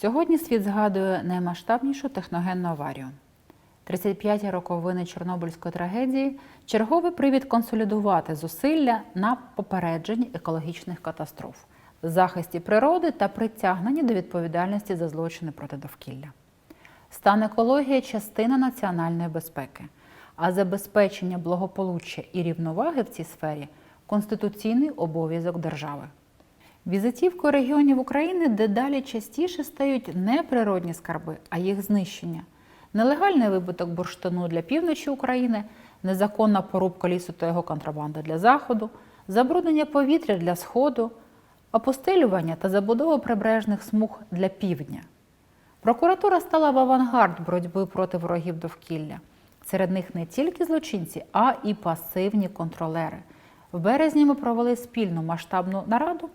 Сьогодні світ згадує наймасштабнішу техногенну аварію. 35 роковини Чорнобильської трагедії черговий привід консолідувати зусилля на попередженні екологічних катастроф, захисті природи та притягненні до відповідальності за злочини проти довкілля. Стан екології частина національної безпеки, а забезпечення благополуччя і рівноваги в цій сфері конституційний обов'язок держави. Візитівкою регіонів України дедалі частіше стають не природні скарби, а їх знищення. Нелегальний вибуток бурштину для півночі України, незаконна порубка лісу та його контрабанда для заходу, забруднення повітря для сходу, опустелювання та забудова прибережних смуг для півдня. Прокуратура стала в авангард боротьби проти ворогів довкілля. Серед них не тільки злочинці, а і пасивні контролери. В березні ми провели спільну масштабну нараду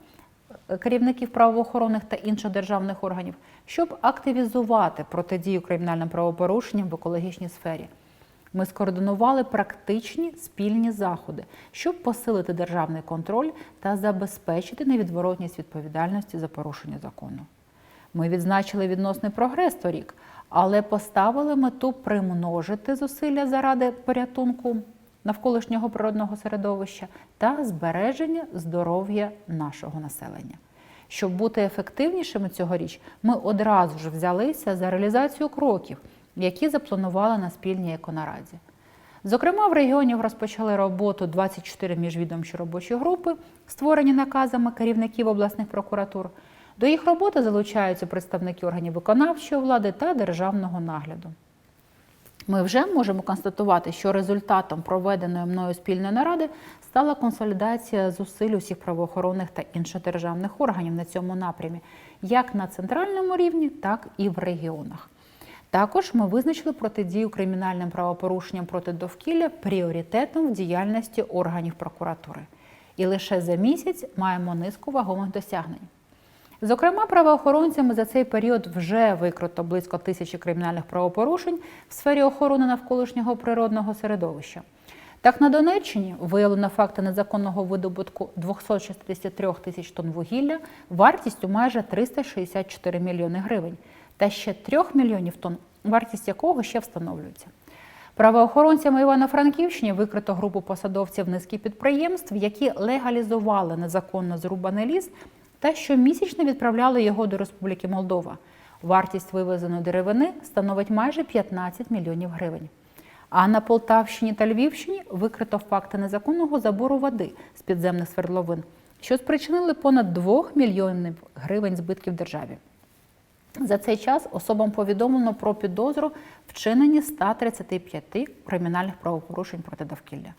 керівників правоохоронних та інших державних органів, щоб активізувати протидію кримінальним правопорушенням в екологічній сфері. Ми скоординували практичні спільні заходи, щоб посилити державний контроль та забезпечити невідворотність відповідальності за порушення закону. Ми відзначили відносний прогрес торік, але поставили мету примножити зусилля заради порятунку навколишнього природного середовища та збереження здоров'я нашого населення. Щоб бути ефективнішими цьогоріч, ми одразу ж взялися за реалізацію кроків, які запланували на спільній еконараді. Зокрема, в регіоні розпочали роботу 24 міжвідомчі робочі групи, створені наказами керівників обласних прокуратур. До їх роботи залучаються представники органів виконавчої влади та державного нагляду. Ми вже можемо констатувати, що результатом проведеної мною спільної наради стала консолідація зусиль усіх правоохоронних та інших державних органів на цьому напрямі, як на центральному рівні, так і в регіонах. Також ми визначили протидію кримінальним правопорушенням проти довкілля пріоритетом в діяльності органів прокуратури. І лише за місяць маємо низку вагомих досягнень. Зокрема, правоохоронцями за цей період вже викрито близько тисячі кримінальних правопорушень в сфері охорони навколишнього природного середовища. Так, на Донеччині виявлено факти незаконного видобутку 263 тисяч тонн вугілля вартістю майже 364 мільйони гривень та ще 3 мільйонів тонн, вартість якого ще встановлюється. Правоохоронцями Івано-Франківщині викрито групу посадовців низки підприємств, які легалізували незаконно зрубаний ліс та щомісячно відправляли його до Республіки Молдова. Вартість вивезеної деревини становить майже 15 мільйонів гривень. А на Полтавщині та Львівщині викрито факти незаконного забору води з підземних свердловин, що спричинили понад 2 мільйонів гривень збитків державі. За цей час особам повідомлено про підозру вчинені 135 кримінальних правопорушень проти довкілля.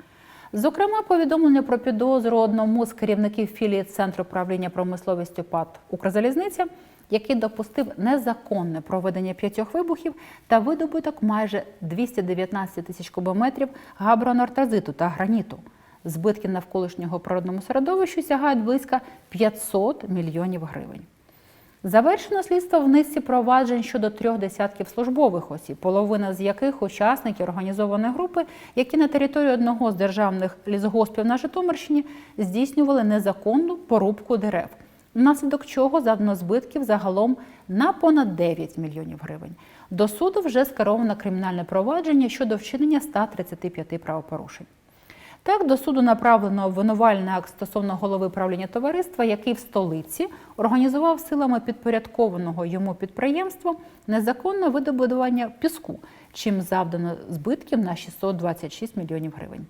Зокрема, повідомлення про підозру одному з керівників філії Центру управління промисловістю ПАД Укрзалізниця, який допустив незаконне проведення п'ятьох вибухів та видобуток майже 219 тисяч кубометрів габронортазиту та граніту. Збитки навколишнього природному середовищу сягають близько 500 мільйонів гривень. Завершено слідство в низці проваджень щодо трьох десятків службових осіб, половина з яких учасники організованої групи, які на території одного з державних лісгоспів на Житомирщині здійснювали незаконну порубку дерев, внаслідок чого завдано збитків загалом на понад 9 мільйонів гривень. До суду вже скеровано кримінальне провадження щодо вчинення 135 правопорушень. Так, до суду направлено обвинувальний акт стосовно голови правління товариства, який в столиці організував силами підпорядкованого йому підприємства незаконне видобудування піску, чим завдано збитків на 626 мільйонів гривень.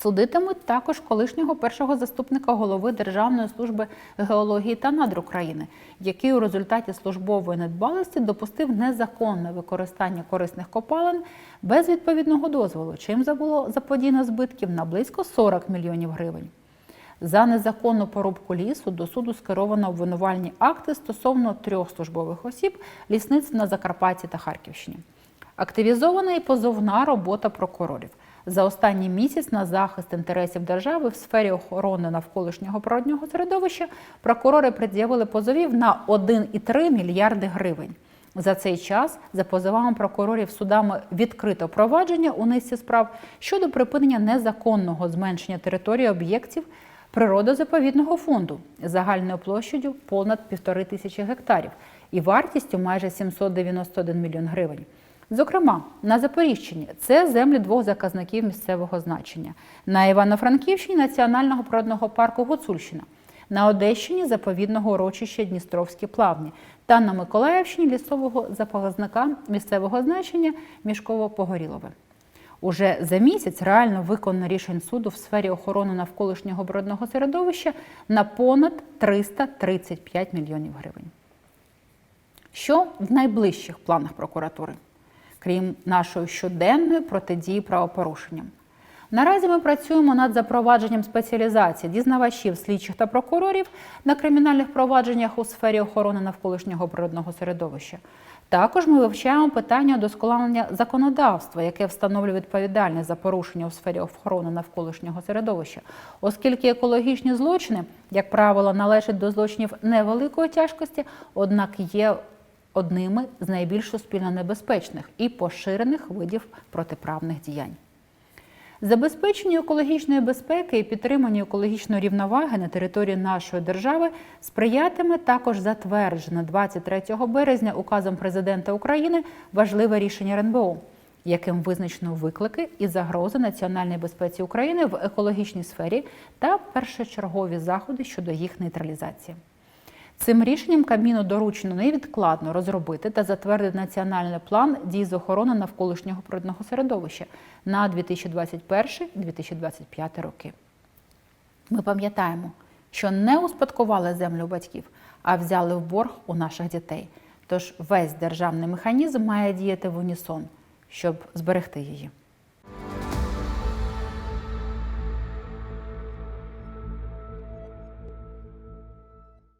Судитимуть також колишнього першого заступника голови Державної служби геології та надр України, який у результаті службової недбалості допустив незаконне використання корисних копалин без відповідного дозволу, чим було заподіяно збитків на близько 40 мільйонів гривень. За незаконну порубку лісу до суду скеровано обвинувальні акти стосовно трьох службових осіб лісництв на Закарпатті та Харківщині. Активізована і позовна робота прокурорів. За останній місяць на захист інтересів держави в сфері охорони навколишнього природнього середовища прокурори пред'явили позовів на 1,3 мільярди гривень. За цей час за позовами прокурорів судами відкрито провадження у низці справ щодо припинення незаконного зменшення території об'єктів природозаповідного фонду загальною площадю понад півтори тисячі гектарів, і вартістю майже 791 мільйон гривень. Зокрема, на Запоріжчині це землі двох заказників місцевого значення, на Івано-Франківщині Національного природного парку Гуцульщина, на Одещині заповідного урочища Дністровські плавні та на Миколаївщині лісового заказника місцевого значення Мішково-Погорілове. Уже за місяць реально виконано рішень суду в сфері охорони навколишнього природного середовища на понад 335 мільйонів гривень. Що в найближчих планах прокуратури, крім нашої щоденної протидії правопорушенням? Наразі ми працюємо над запровадженням спеціалізації дізнавачів, слідчих та прокурорів на кримінальних провадженнях у сфері охорони навколишнього природного середовища. Також ми вивчаємо питання удосконалення законодавства, яке встановлює відповідальність за порушення у сфері охорони навколишнього середовища, оскільки екологічні злочини, як правило, належать до злочинів невеликої тяжкості, однак є одними з найбільш суспільно небезпечних і поширених видів протиправних діянь. Забезпеченню екологічної безпеки і підтриманню екологічної рівноваги на території нашої держави сприятиме також затверджене 23 березня указом президента України важливе рішення РНБО, яким визначено виклики і загрози національній безпеці України в екологічній сфері та першочергові заходи щодо їх нейтралізації. Цим рішенням Кабміну доручено невідкладно розробити та затвердити національний план дій з охорони навколишнього природного середовища на 2021-2025 роки. Ми пам'ятаємо, що не успадкували землю батьків, а взяли в борг у наших дітей. Тож весь державний механізм має діяти в унісон, щоб зберегти її.